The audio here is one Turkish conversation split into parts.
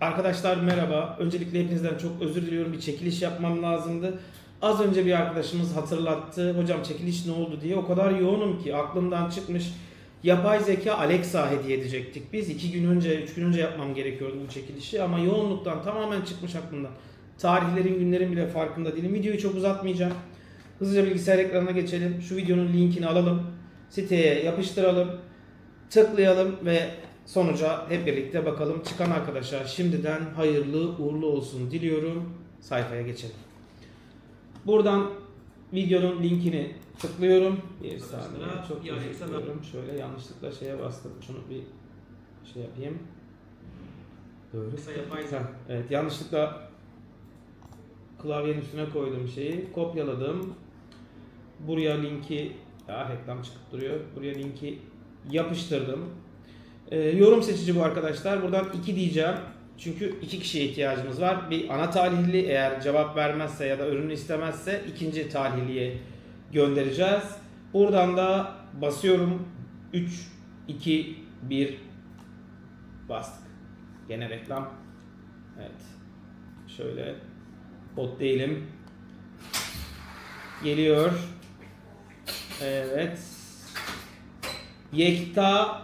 Arkadaşlar merhaba. Öncelikle hepinizden çok özür diliyorum. Bir çekiliş yapmam lazımdı. Az önce bir arkadaşımız hatırlattı. Hocam çekiliş ne oldu diye. O kadar yoğunum ki aklımdan çıkmış. Yapay zeka Alexa hediye edecektik. Biz iki gün önce, üç gün önce yapmam gerekiyordu bu çekilişi. Ama yoğunluktan tamamen çıkmış aklımdan. Tarihlerin, günlerin bile farkında değilim. Videoyu çok uzatmayacağım. Hızlıca bilgisayar ekranına geçelim. Şu videonun linkini alalım. Siteye yapıştıralım. Tıklayalım ve sonuca hep birlikte bakalım. Çıkan arkadaşlar şimdiden hayırlı uğurlu olsun diliyorum. Sayfaya geçelim. Buradan videonun linkini tıklıyorum. Bir saniye çok Alexa- diliyorum. Şöyle yanlışlıkla şeye bastım. Şunu bir şey yapayım. Doğru. Evet yanlışlıkla klavyenin üstüne koydum şeyi. Kopyaladım. Buraya linki ya reklam çıkıp duruyor. Buraya linki yapıştırdım. Ee, yorum seçici bu arkadaşlar. Buradan 2 diyeceğim. Çünkü iki kişiye ihtiyacımız var. Bir ana talihli eğer cevap vermezse ya da ürünü istemezse ikinci talihliye göndereceğiz. Buradan da basıyorum. 3, 2, 1 bastık. Gene reklam. Evet. Şöyle bot değilim. Geliyor. Evet. Yekta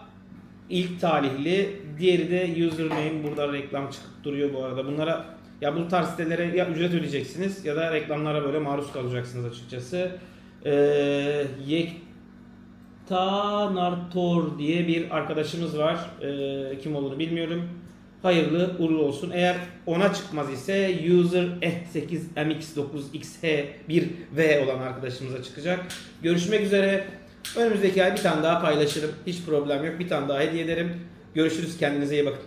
ilk talihli. Diğeri de username. Burada reklam çıkıp duruyor bu arada. Bunlara ya bu tarz sitelere ya ücret ödeyeceksiniz ya da reklamlara böyle maruz kalacaksınız açıkçası. Ee, Yekta Nartor diye bir arkadaşımız var. Ee, kim olduğunu bilmiyorum. Hayırlı uğurlu olsun. Eğer ona çıkmaz ise user E8MX9XH1V olan arkadaşımıza çıkacak. Görüşmek üzere. Önümüzdeki ay bir tane daha paylaşırım. Hiç problem yok. Bir tane daha hediye ederim. Görüşürüz. Kendinize iyi bakın.